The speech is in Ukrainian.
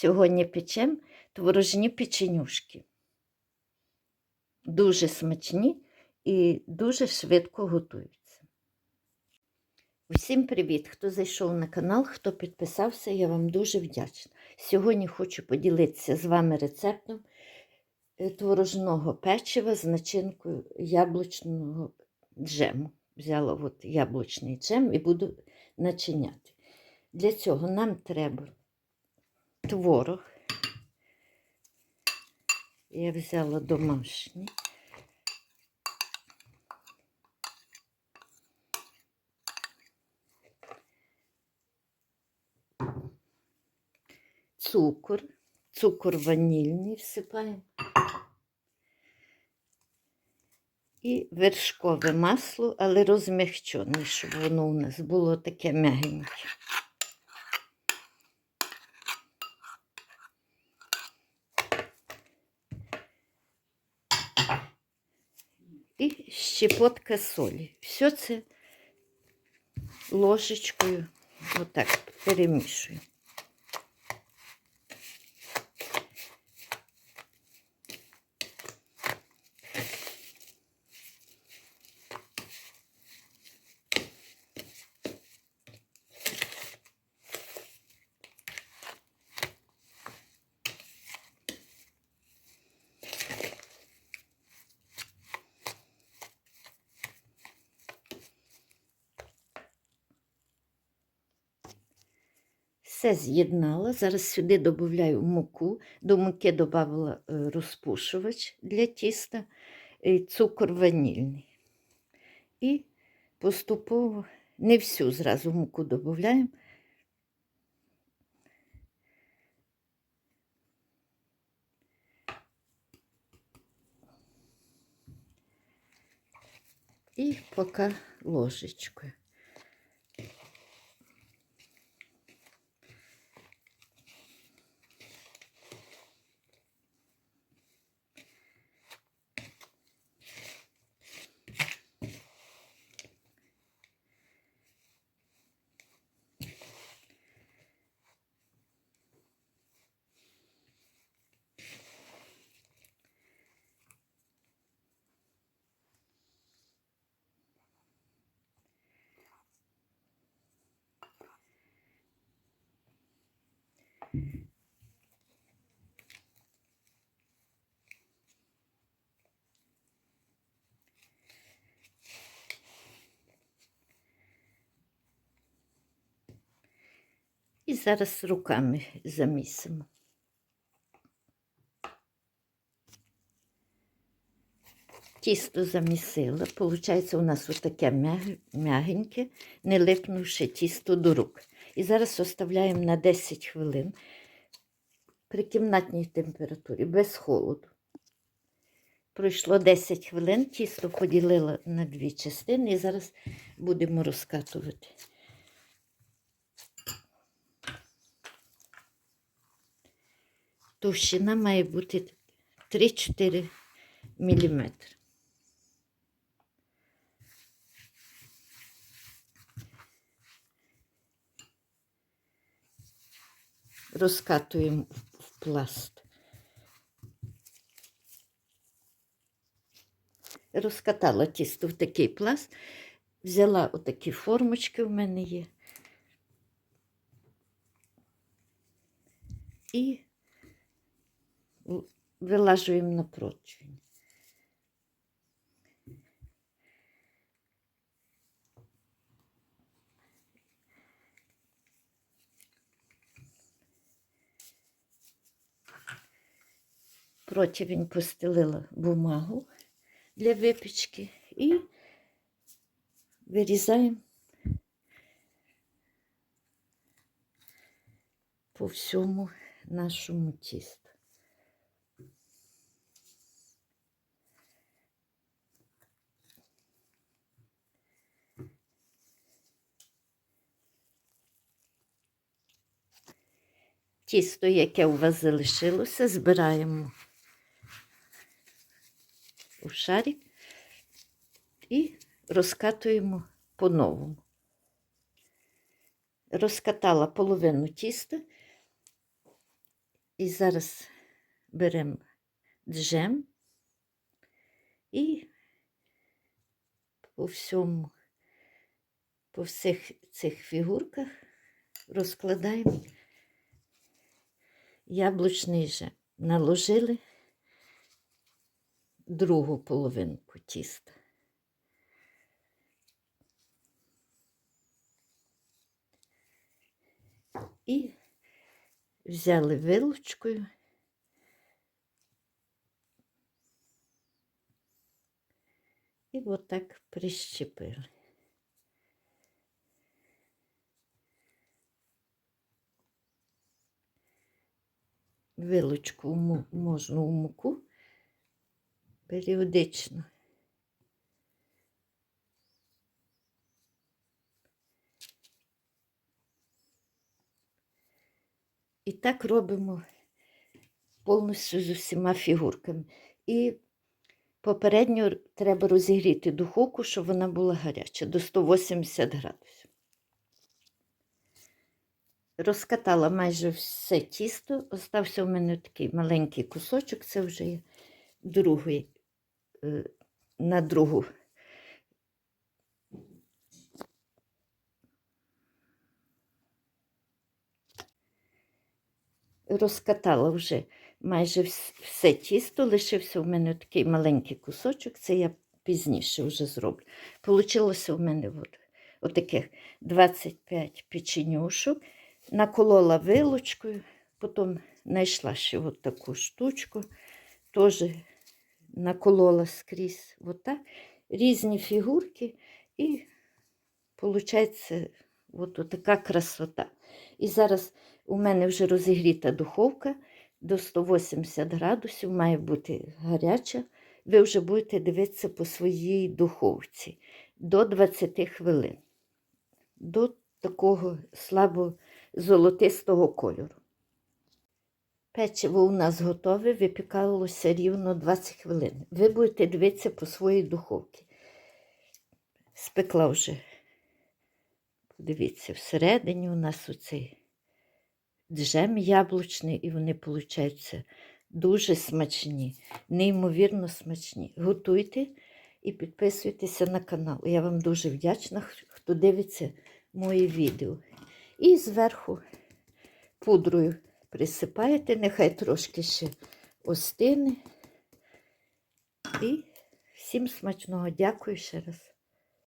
Сьогодні печемо творожні печенюшки. Дуже смачні і дуже швидко готуються. Усім привіт! Хто зайшов на канал, хто підписався, я вам дуже вдячна. Сьогодні хочу поділитися з вами рецептом е, творожного печива з начинкою яблучного джему. Взяла от яблучний джем і буду начиняти. Для цього нам треба творог. Я взяла домашній. Цукор, цукор ванільний всипаємо. І вершкове масло, але розмягчене, щоб воно у нас було таке м'ягеньке. І щепотка солі. Все це ложечкою отак перемішую. Все з'єднала. Зараз сюди додаю муку. До муки додала розпушувач для тіста, і цукор ванільний. І поступово не всю зразу муку додаємо. І поки ложечкою. І зараз руками замісимо. Тісто замісила. Получається, у нас ось таке м'ягеньке, не липнувши тісто до рук. І зараз оставляємо на 10 хвилин при кімнатній температурі, без холоду. Пройшло 10 хвилин, тісто поділила на дві частини і зараз будемо розкатувати. Товщина має бути 3-4 мм. Розкатуємо в пласт. Розкатала тісто в такий пласт, взяла отакі формочки в мене є. І вилажуємо на противень. Противень постелила бумагу для випічки і вирізаємо по всьому нашому тісту. Тісто, яке у вас залишилося, збираємо у шарик і розкатуємо по-новому. Розкатала половину тіста І зараз беремо джем і по всьому, по всіх цих фігурках розкладаємо яблучний жем. Наложили другу половинку тіста. І взяли вилочкою. І отак прищепили. Вилочку можна у муку періодично. І так робимо повністю з усіма фігурками. І попередньо треба розігріти духовку, щоб вона була гаряча до 180 градусів. Розкатала майже все тісто. Остався у мене такий маленький кусочок, це вже є другий е, на другу. Розкатала вже майже все тісто, лишився у мене такий маленький кусочок, це я пізніше вже зроблю. Получилося у мене от, отаких 25 печенюшок, наколола вилочкою, потім знайшла ще от таку штучку, теж наколола скрізь отак, різні фігурки, і виходить от така красота. І зараз у мене вже розігріта духовка до 180 градусів, має бути гаряча. Ви вже будете дивитися по своїй духовці до 20 хвилин, до такого слабо золотистого кольору. Печиво у нас готове, випікалося рівно 20 хвилин. Ви будете дивитися по своїй духовці. Спекла вже. Подивіться, всередині у нас оцей джем яблучний, і вони получаються дуже смачні, неймовірно смачні. Готуйте і підписуйтеся на канал. Я вам дуже вдячна, хто дивиться мої відео. І зверху пудрою присипаєте, нехай трошки ще остине. І всім смачного. Дякую ще раз.